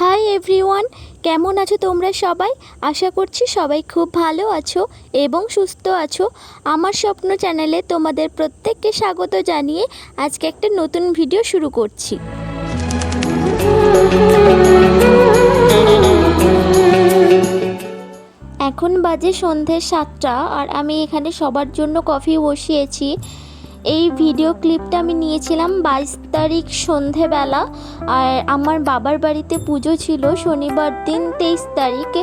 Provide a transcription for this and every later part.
Hi everyone কেমন আছো তোমরা সবাই? আশা করছি সবাই খুব ভালো আছো এবং সুস্থ আছো। আমার স্বপ্ন চ্যানেলে তোমাদের প্রত্যেককে স্বাগত জানিয়ে আজকে একটা নতুন ভিডিও শুরু করছি। এখন বাজে সন্ধে সাতটা আর আমি এখানে সবার জন্য কফি বসিয়েছি। এই ভিডিও ক্লিপটা আমি নিয়েছিলাম বাইশ তারিখ সন্ধেবেলা আর আমার বাবার বাড়িতে পুজো ছিল শনিবার দিন তেইশ তারিখে।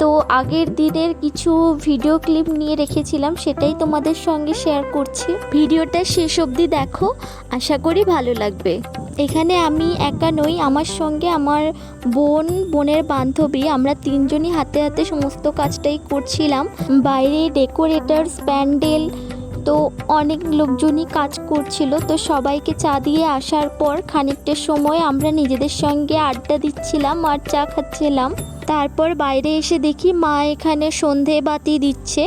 তো আগের দিনের কিছু ভিডিও ক্লিপ নিয়ে রেখেছিলাম, সেটাই তোমাদের সঙ্গে শেয়ার করছি। ভিডিওটা শেষ অবধি দেখো, আশা করি ভালো লাগবে। এখানে আমি একা নই, আমার সঙ্গে আমার বোন, বোনের বান্ধবী, আমরা তিনজনই হাতে হাতে সমস্ত কাজটাই করছিলাম। বাইরে ডেকোরেটার্স প্যান্ডেল তো অনেক লোকজনই কাজ করছিল, তো সবাইকে চা দিয়ে আসার পর খানিকটা সময় আমরা নিজেদের সঙ্গে আড্ডা দিচ্ছিলাম আর চা খাচ্ছিলাম। তারপর বাইরে এসে দেখি মা এখানে সন্ধে বাতি দিচ্ছে।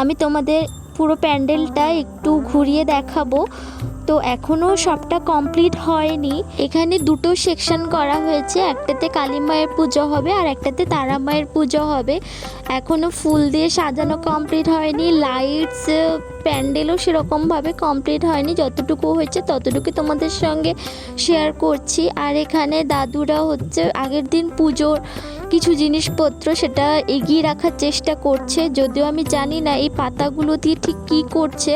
আমি তোমাদের পুরো প্যান্ডেলটা একটু ঘুরিয়ে দেখাবো। তো এখনও সবটা কমপ্লিট হয়নি। এখানে দুটো সেকশন করা হয়েছে, একটাতে কালী মায়ের পুজো হবে আর একটাতে তারা মায়ের পুজো হবে। এখনও ফুল দিয়ে সাজানো কমপ্লিট হয়নি, লাইটস, প্যান্ডেলও সেরকমভাবে কমপ্লিট হয়নি, যতটুকু হয়েছে ততটুকু তোমাদের সঙ্গে শেয়ার করছি। আর এখানে দাদুরা হচ্ছে আগের দিন পুজোর কিছু জিনিসপত্র সেটা এগিয়ে রাখার চেষ্টা করছে, যদিও আমি জানি না এই পাতাগুলো দিয়ে ঠিক কী করছে।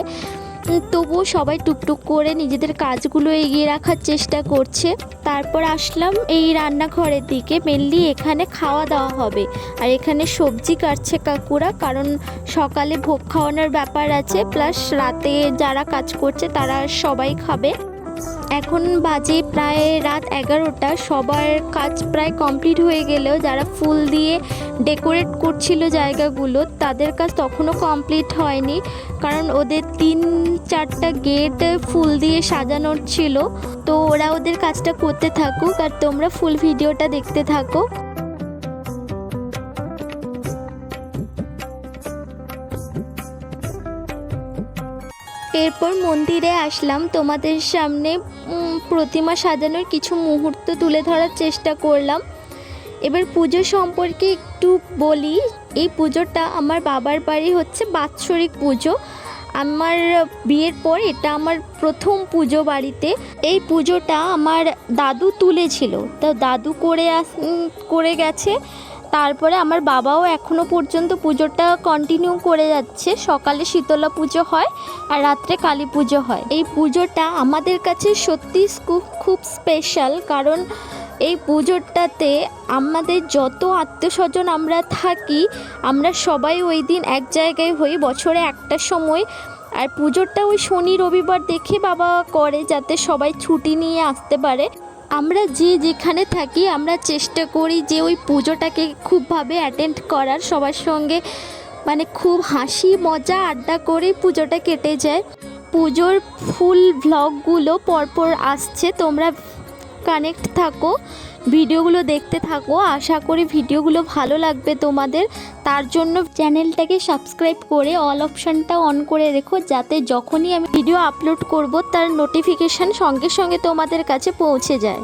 তবুও সবাই টুকটুক করে নিজেদের কাজগুলো এগিয়ে রাখার চেষ্টা করছে। তারপর আসলাম এই রান্নাঘরের দিকে। মেনলি এখানে খাওয়া দাওয়া হবে। আর এখানে সবজি কাটছে কাকুরা, কারণ সকালে ভোগ খাওয়ানোর ব্যাপার আছে। প্লাস রাতে যারা কাজ করছে তারা সবাই খাবে। এখন বাজে প্রায় রাত এগারোটা। সবার কাজ প্রায় কমপ্লিট হয়ে গেলেও যারা ফুল দিয়ে ডেকোরেট করছিল জায়গাগুলো, তাদের কাজ তখনও কমপ্লিট হয়নি। কারণ ওদের তিন চারটা গেট ফুল দিয়ে সাজানোর ছিল। তো ওরা ওদের কাজটা করতে থাকুক আর তোমরা ফুল ভিডিওটা দেখতে থাকো। এরপর মন্দিরে আসলাম। তোমাদের সামনে প্রতিমা সাজানোর কিছু মুহূর্ত তুলে ধরার চেষ্টা করলাম। এবার পুজো সম্পর্কে একটু বলি। এই পুজোটা আমার বাবার বাড়ি হচ্ছে বাৎসরিক পুজো। আমার বিয়ের পর এটা আমার প্রথম পুজো বাড়িতে। এই পুজোটা আমার দাদু তুলেছিল। তো দাদু করে আস করে গেছে। তারপরে আমার বাবাও এখনও পর্যন্ত পুজোটা কন্টিনিউ করে যাচ্ছে। সকালে শীতলা পুজো হয় আর রাত্রে কালী পুজো হয়। এই পুজোটা আমাদের কাছে সত্যি খুব খুব স্পেশাল কারণ এই পুজোটাতে আমাদের যত আত্মীয় স্বজন আমরা থাকি, আমরা সবাই ওই দিন এক জায়গায় হই, বছরে একটা সময়। আর পুজোটা ওই শনি, রবিবার দেখে বাবা করে যাতে সবাই ছুটি নিয়ে আসতে পারে। আমরা যে যেখানে থাকি, আমরা চেষ্টা করি যে ওই পুজোটাকে খুবভাবে অ্যাটেন্ড করার। সবার সঙ্গে মানে খুব হাসি, মজা, আড্ডা করে পুজোটা কেটে যায়। পুজোর ফুল ভ্লগগুলো পরপর আসছে, তোমরা কানেক্ট থাকো, ভিডিওগুলো দেখতে থাকো। আশা করি ভিডিওগুলো ভালো লাগবে তোমাদের। তার জন্য চ্যানেলটাকে সাবস্ক্রাইব করে অল অপশানটা অন করে রেখো, যাতে যখনই আমি ভিডিও আপলোড করব, তার নোটিফিকেশান সঙ্গে সঙ্গে তোমাদের কাছে পৌঁছে যায়।